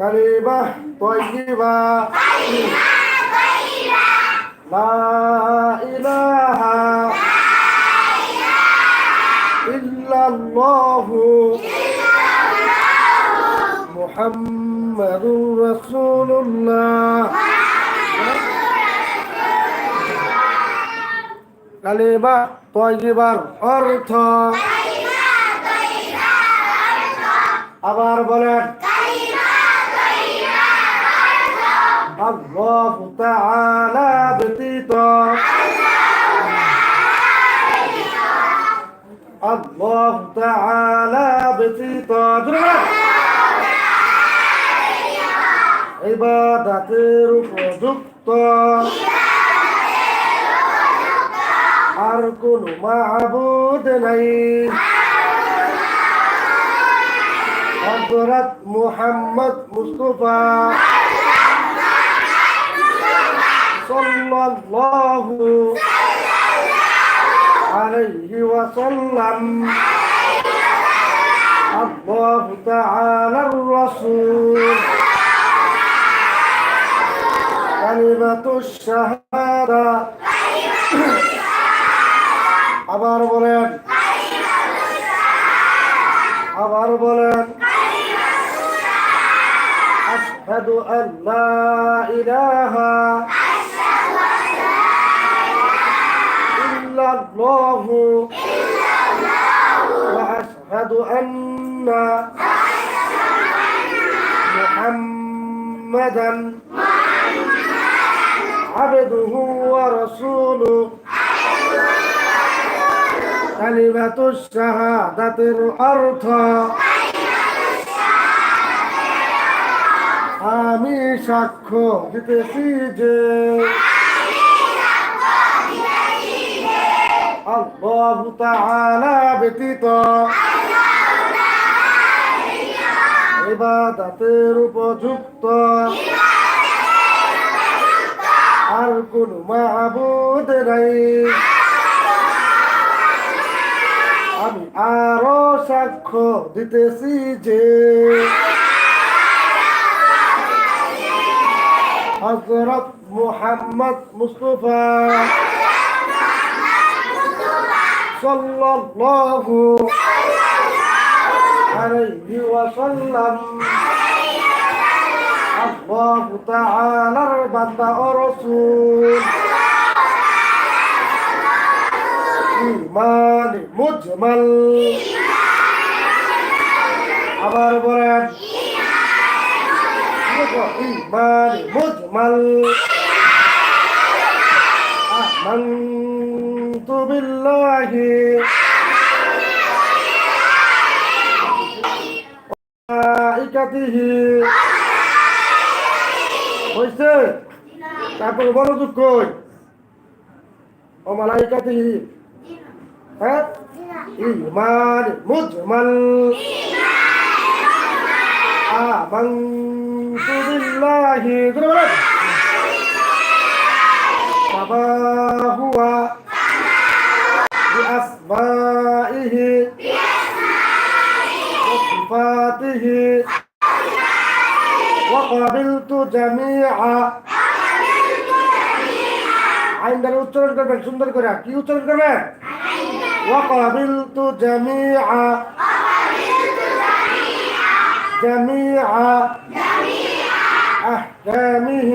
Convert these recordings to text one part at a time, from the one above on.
কালিমা তৈবা লা ইলাহা ইল্লাল্লাহু মুহাম্মাদুর রাসূলুল্লাহ। কালিমা তৈবার অর্থ আবার বলেন আল্লাহ তাআলা ব্যতীত আল্লাহ তাআলা ব্যতীত জোরে বলেন। ইবাদাতের উপযুক্ত আর কোন মাহবুদ নাই হযরত মুহাম্মদ মুস্তাফা সাল্লাল্লাহু আলাইহি ওয়াসাল্লাম الله تعالى الرسول كلمة الشهادة আবার বলেন আবার বলেন আশহাদু আল্লা ইলাহা ইল্লাল্লাহু ওয়া আশহাদু আন্না মুহাম্মাদান আবদুহু ওয়া রাসূলুহু কালিমাতু শাহাদাতের অর্থ আমি সাক্ষ্য দিতেছি যে আল্লাহ তাআলা ব্যতীত। ইবাদতের উপযুক্ত। আর কোন মাহবুদ নাই। আমি আরও সাক্ষ্য দিতেছি যে হজরত মুহাম্মদ মুস্তফা আলাইহি ওয়াসাল্লাম। আল্লাহ তাআলার বান্দা ও রাসূল। ইমান মুজমাল। আবার বলেন ইমান মুজমাল। آمنت بالله وملائكته হয়েছে তারপর মনোযোগ কই ও মালাইকাতিহি হ্যাঁ ইমান মুজমাল আমানতু বিল্লাহি জোরে বলেন كما هو بأسمائه وصفاته وقبلت جميع আইনদার উচ্চারণ করবেন সুন্দর করে কি উচ্চারণ করবেন وقبلت جميع جميع أحكامه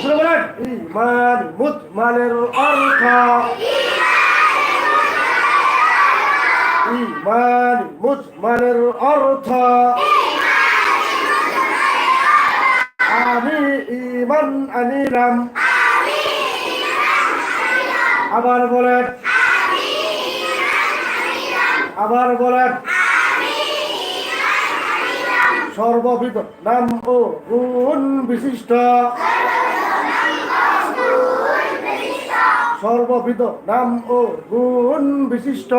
শুনে বলেন ইমান মুজমালের ইমান মুজমালের অর্থ। আমি ইমান আনিলাম। আবার বলেন। আবার বলেন। সর্ববিধ নাম ও গুণ বিশিষ্ট। সর্ববিধ নাম ও গুণ বিশিষ্ট।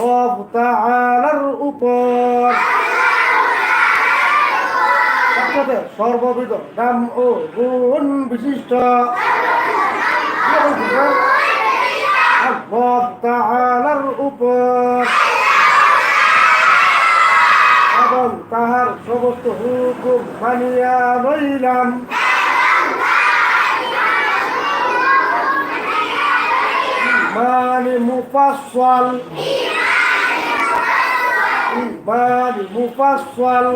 আল্লাহ তাআলার উপর। একসাথে সর্ববিধ নাম ও গুণ বিশিষ্ট। আল্লাহ তাআলার উপর। তাহার সমস্ত হুকুম মানিয়া রইলাম মানে মুফাসসাল। الرحمن مفصل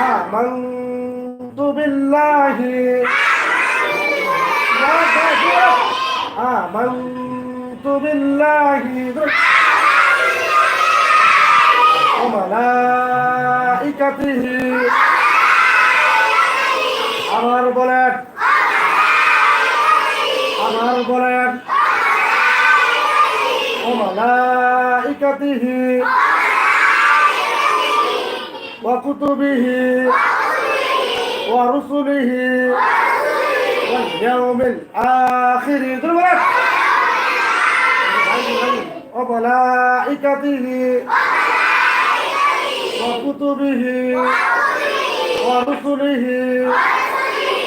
آمنت بالله آمنت بالله وملائكته وملائكته وكتبه ورسله واليوم الآخر ضربت وملائكته وكتبه ورسله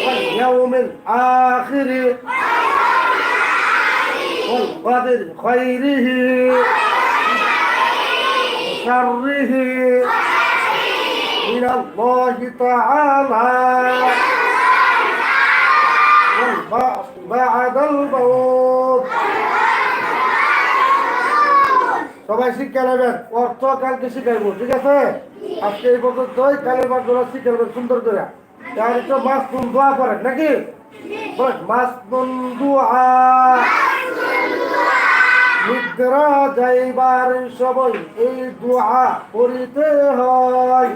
واليوم الآخر والقدر خيره وشره من الله تعالى والبعث بعد الموت সবাই শিক্ষা নেবেন অর্থ কালকে শিখাইব ঠিক আছে আজকে এই পর্যন্তই কালের মাধ্যমে শিখে নেবেন সুন্দর করে তাহলে একটু মাছ নুন দোয়া করেন নাকি বলেন, মাছ নুন দোয়া নিদ্রা যাইবার সবাই এই দোয়া করিতে হয়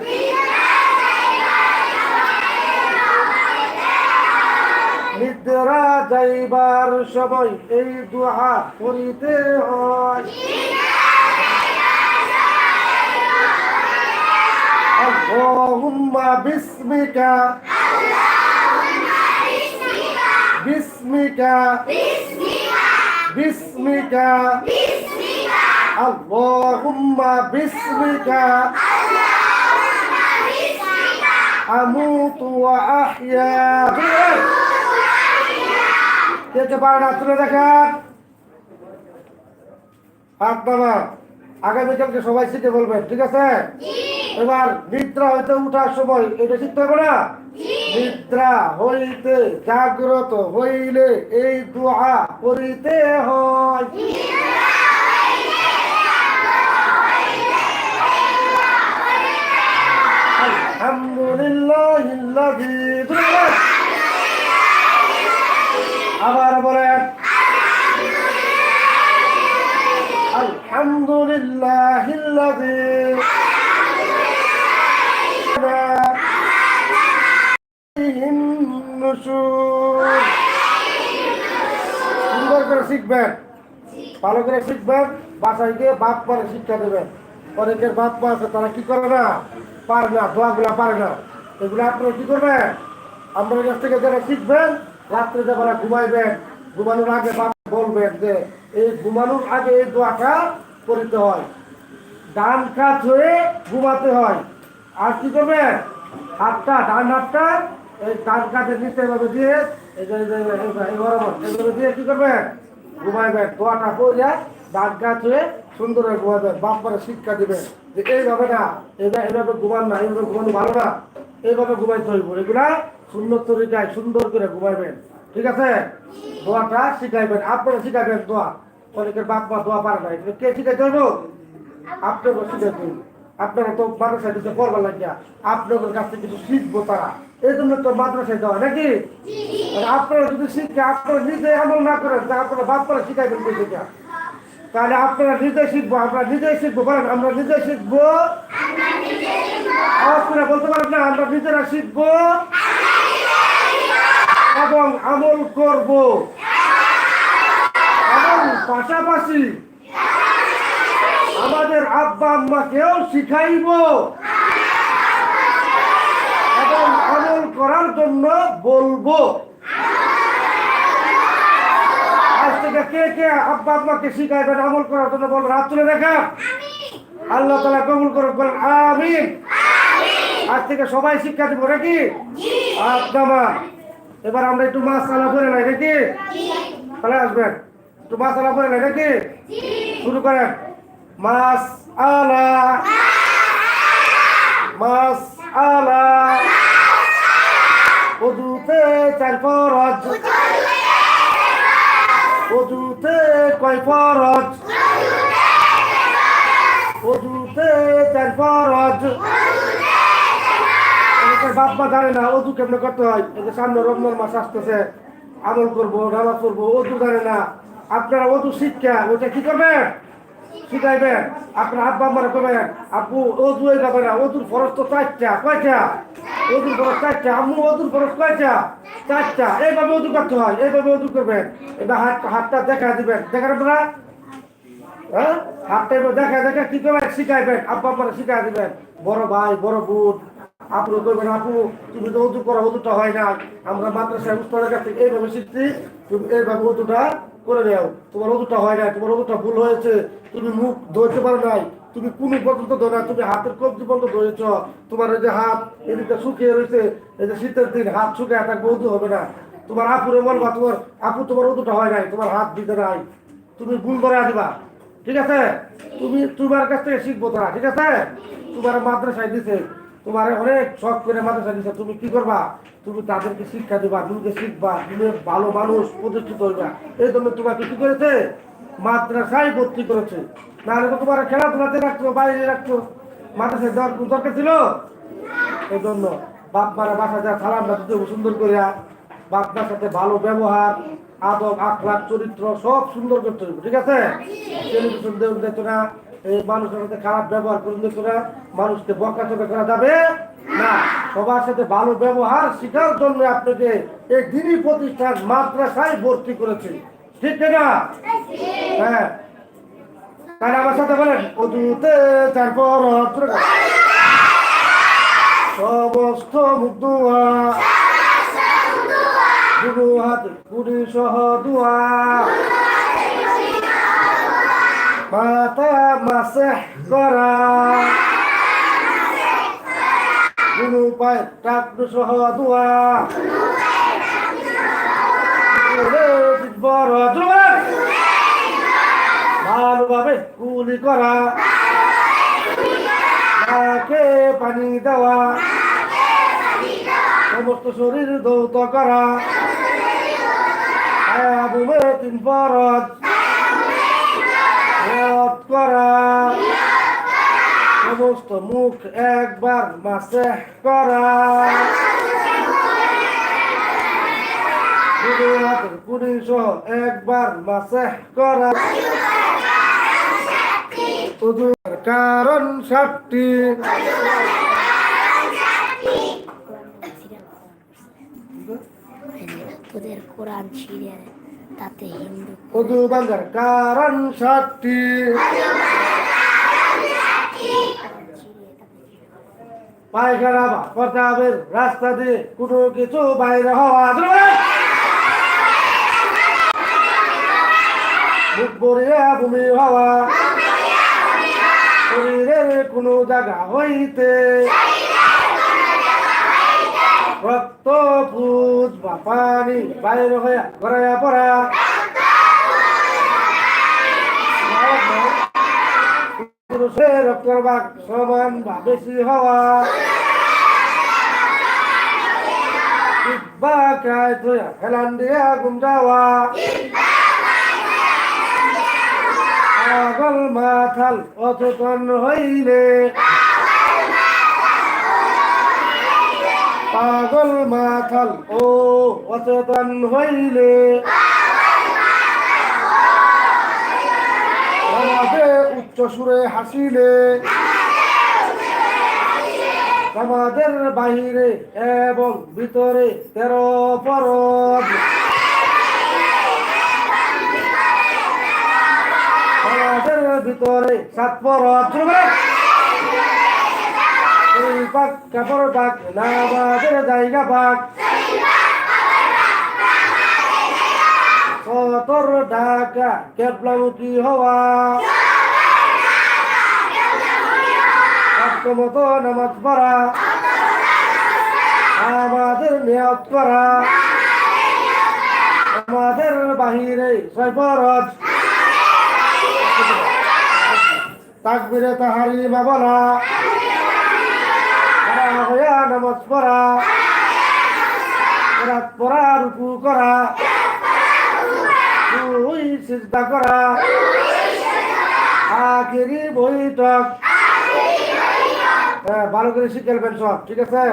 নিদ্রা যাইবার সময় এই দোয়া করিতে হয় اللهم باسمك باسمك باسمك আল্লাহুম্মা বিসমিকা। আমুতু ওয়া আহয়া কে কে পারেন হাত তুলে দেখান। হাত নামা আগামীকালকে সবাই সিটে বলবেন, ঠিক আছে? এবার নিদ্রা হইতে উঠার সময়, এটা শিখতে হবে না? নিদ্রা হইতে জাগ্রত হইলে এই দোয়া করিতে হয়। আলহামদুলিল্লাহ আবার বলেন আলহামদুলিল্লাহ সুন্দর করে শিখবেন, ভালো করে শিখবেন, বাসায় গিয়ে বাপ পরে শিক্ষা দেবেন। অনেকের বাপ মা আছে তারা কি করে না পারে না দোয়াগুলা পারে না এগুলো আপনারা কি করবেন আপনার কাছ থেকে যারা শিখবেন রাত্রে যখন ঘুমাইবেন ঘুমানোর আগে বাপ বলবেন যে এই ঘুমানোর আগে এই দোয়াটা করিতে হয় ডান কাজ হয়ে ঘুমাতে হয় আর কি করবেন হাতটা ডান হাতটা এই ডান কাজের নিচে এভাবে দিয়ে এই এভাবে দিয়ে কি করবেন ঘুমাইবেন দোয়াটা পড়িয়া ডান গাছ হয়ে সুন্দর হয়ে ঘুমাবেন বাপ করে শিক্ষা দিবেন যে এইভাবে না এইভাবে এইভাবে ঘুমান না এইভাবে ঘুমানো ভালো না। এইভাবে ঘুমাইতে হইব। এগুলা সুন্দর তরিকায় সুন্দর করে ঘুমাইবেন। ঠিক আছে? দোয়াটা শিখাইবেন। আপনারা শিখাইবেন দোয়া। অনেকের বাপ মা দোয়া পারে না। কে শিখাইতে হইব? আপনাকে শিখাইতে হইব। আপনারা তো মাদ্রাসায় দিতে করবার লাগিয়া আপনাদের কাছ থেকে কিছু শিখব তারা। এই জন্য তো মাদ্রাসায় দেওয়া নাকি? আপনারা যদি শিখে আপনারা নিজে আমল না করেন তা আপনারা বাপ করে শিখাইবেন কে শিখা? তাহলে আপনারা নিজে শিখব, আমরা নিজেই শিখব, বলেন, আমরা নিজে শিখব? আপনারা বলতে পারেন না, আমরা নিজেরা শিখব? এবং আমল করব। এবং পাশাপাশি আমাদের আব্বা আম্মাকেও শিখাইব। এবং আমল করার জন্য বলব আজ থেকে কে কে আব্বা আম্মাকে শিখাইবেন আমল করার জন্য বলবেন হাত তুলে দেখা। আল্লাহ তালা কবুল করে বলেন আমিন। আজ থেকে সবাই শিক্ষা দিব নাকি? আপনামা এবার আমরা একটু মাছ আলা করে নাই নাকি? তাহলে আসবেন। একটু মাছ আলা করে নাই নাকি? শুরু করেন। মাছ আলা মাস আলা অজুতে চার ফরজ অজুতে কয় ফরজ। ফরজ। বাপ মা জানে না কেমনে করতে হয়? সামনে রমজান মাস আসতেছে, আমল করব, নামাজ করব অজু জানে না। আপনারা অজু শিক্ষা, ওইটা কি করবেন? শিখাইবেন। আপনার আব্বা আমার করবেন আপু অজু যাবে না অজুর ফরজ তো চারটা, কয়টা? অজুর ফরজ চারটা, আম্মু অজুর ফরজ কয়টা? চারটা। এইভাবে অজু করতে হয় এইভাবে অজু করবেন। এবার হাত হাতটা দেখা দিবেন। দেখার আপনারা? হ্যাঁ? হাতটা এবার দেখা দেখা কি করবেন? শিখাইবেন। আব্বা আমার শিখাই দিবেন। বড় ভাই, বড় বোন আপনি করবেন, আপু। তুমি তো উজু করো উজুটা হয় না। আমরা মাদ্রাসায় উস্তাদের কাছ থেকে এইভাবে শিখছি, তুমি এইভাবে উজুটা করে নাও। তোমার উজুটা হয় না তোমার উজুটা ভুল হয়েছে। তুমি মুখ ধরতে পারো নাই। তুমি কোনো পর্যন্ত ধো না, তুমি হাতের কবজি পর্যন্ত ধরেছ তোমার এই যে হাত এদিকে শুকিয়ে রয়েছে এই যে শীতের দিন হাত শুকিয়ে থাকবে উজু হবে না। তোমার আপুরে বলবা, তোমার আপু তোমার উজুটা হয় নাই, তোমার হাত দিতে নাই। তুমি ভুল করে দিবা। ঠিক আছে? তুমি তোমার কাছ থেকে শিখব তারা, ঠিক আছে? তোমার মাদ্রাসায় দিছে, তোমার অনেক শখ করে মাদ্রাসায় দিছে, তুমি কি করবা? তুমি তাদেরকে শিক্ষা দিবা, তুমি শিখবা, তুমি ভালো মানুষ, প্রতিষ্ঠিত হইবা। এই জন্য তোমাকে কি করেছে? মাদ্রাসায় ভর্তি করেছে। নাহলে তো তোমার খেলাধুলাতে রাখতো, বাইরে রাখতো। মাদ্রাসায় দরকার ছিল? এই জন্য বাপ মারা বাসা যা সালাম দিতে সুন্দর করিয়া বাপমার সাথে ভালো ব্যবহার, আদব আখলাক চরিত্র সব সুন্দর করতে হবে, ঠিক আছে? টেলিভিশন দেখতো না মানুষের সাথে খারাপ ব্যবহার করুন দেখতো না, মানুষকে বকা চকা করা যাবে না। সবার সাথে ভালো ব্যবহার শেখার জন্য আপনাকে এই দিনই প্রতিষ্ঠান মাদ্রাসায় ভর্তি করেছে। ঠিক না? হ্যাঁ। তাহলে আমার সাথে বলেন, অদূতে তারপর সমস্ত মুগ্ধ দুটো হাত কুড়ি সহ দুয়া। মাথা মাসে করা। দুটো পায়ে টাকটু সহ দুয়া। ভালোভাবে কুলি করা। নাকে পানি দেওয়া। সমস্ত শরীর দৌত করা। তিন ফরজ। করা। সমস্ত মুখ একবার মাসে করা। কুড়ি সহ একবার মাসে করা। উজুর কারণ সাতটি। তোদের কোরআন ছিঁড়ে তাতে হিন্দু উজু বাঙ্গার কারণ সাতটি। পায়খানা বা প্রতাপের রাস্তা দিয়ে কোনো কিছু বাইরে হওয়া মুখ ভরিয়া ভূমি হওয়া। শরীরের কোনো জায়গা হইতে। রক্ত পুজ বা পানি বাইরে হইয়া গড়াইয়া পড়া। পুরুষের রক্তের ভাগ সমান বা বেশি হওয়া। হেলান দিয়া গুম যাওয়া। পাগল মাথাল অচেতন হইলে। পাগল মাথাল, ও অচেতন হইলে। উচ্চ সুরে হাসিলে। সমাজের বাহিরে এবং ভিতরে তেরো পরব সমাজের ভিতরে পড়া। আমাদের নিয়ত আমাদের বাহিরে ছয় ফরজ তাকবিরে তাহারি বলা নামাজ পড়া। রাত পড়া, রুকু করা। দুই সিজদা করা। আখেরি বৈঠক। হ্যাঁ ভালো করে শিখে ফেলবেন ঠিক আছে?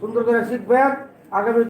সুন্দর করে শিখবেন। আগামী